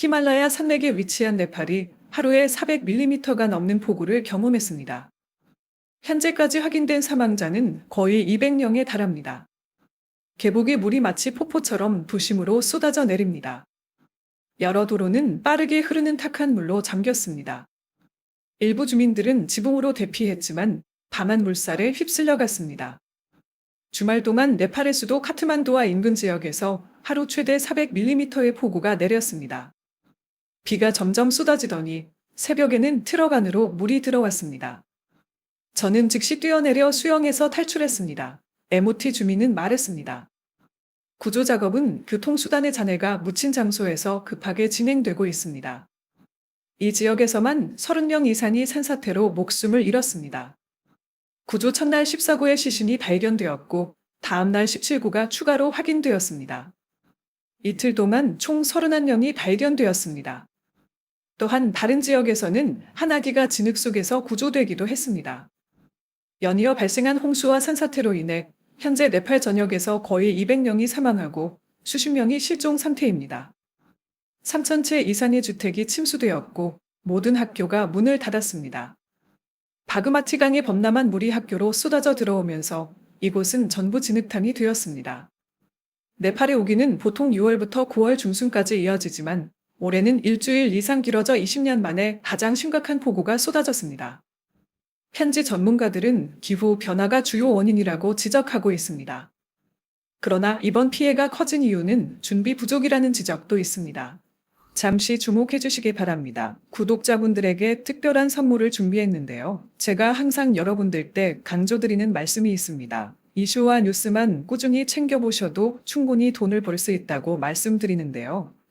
히말라야 산맥에 위치한 네팔이 하루에 400mm가 넘는 폭우를 경험했습니다. 현재까지 확인된 사망자는 거의 200명에 달합니다. 계곡의 물이 마치 폭포처럼 부심으로 쏟아져 내립니다. 여러 도로는 빠르게 흐르는 탁한 물로 잠겼습니다. 일부 주민들은 지붕으로 대피했지만 밤한 물살에 휩쓸려 갔습니다. 주말 동안 네팔의 수도 카트만두와 인근 지역에서 하루 최대 400mm의 폭우가 내렸습니다. 비가 점점 쏟아지더니 새벽에는 트럭 안으로 물이 들어왔습니다. 저는 즉시 뛰어내려 수영해서 탈출했습니다. MOT 주민은 말했습니다. 구조 작업은 교통수단의 잔해가 묻힌 장소에서 급하게 진행되고 있습니다. 이 지역에서만 30명 이상이 산사태로 목숨을 잃었습니다. 구조 첫날 14구의 시신이 발견되었고 다음날 17구가 추가로 확인되었습니다. 이틀 동안 총 31명이 발견되었습니다. 또한 다른 지역에서는 한 아기가 진흙 속에서 구조되기도 했습니다. 연이어 발생한 홍수와 산사태로 인해 현재 네팔 전역에서 거의 200명이 사망하고 수십 명이 실종 상태입니다. 3천 채 이상의 주택이 침수되었고 모든 학교가 문을 닫았습니다. 바그마티 강의 범람한 물이 학교로 쏟아져 들어오면서 이곳은 전부 진흙탕이 되었습니다. 네팔의 오기는 보통 6월부터 9월 중순까지 이어지지만 올해는 일주일 이상 길어져 20년 만에 가장 심각한 폭우가 쏟아졌습니다. 현지 전문가들은 기후 변화가 주요 원인이라고 지적하고 있습니다. 그러나 이번 피해가 커진 이유는 준비 부족이라는 지적도 있습니다. 잠시 주목해 주시기 바랍니다. 구독자분들에게 특별한 선물을 준비했는데요. 제가 항상 여러분들께 강조드리는 말씀이 있습니다. 이슈와 뉴스만 꾸준히 챙겨보셔도 충분히 돈을 벌 수 있다고 말씀드리는데요.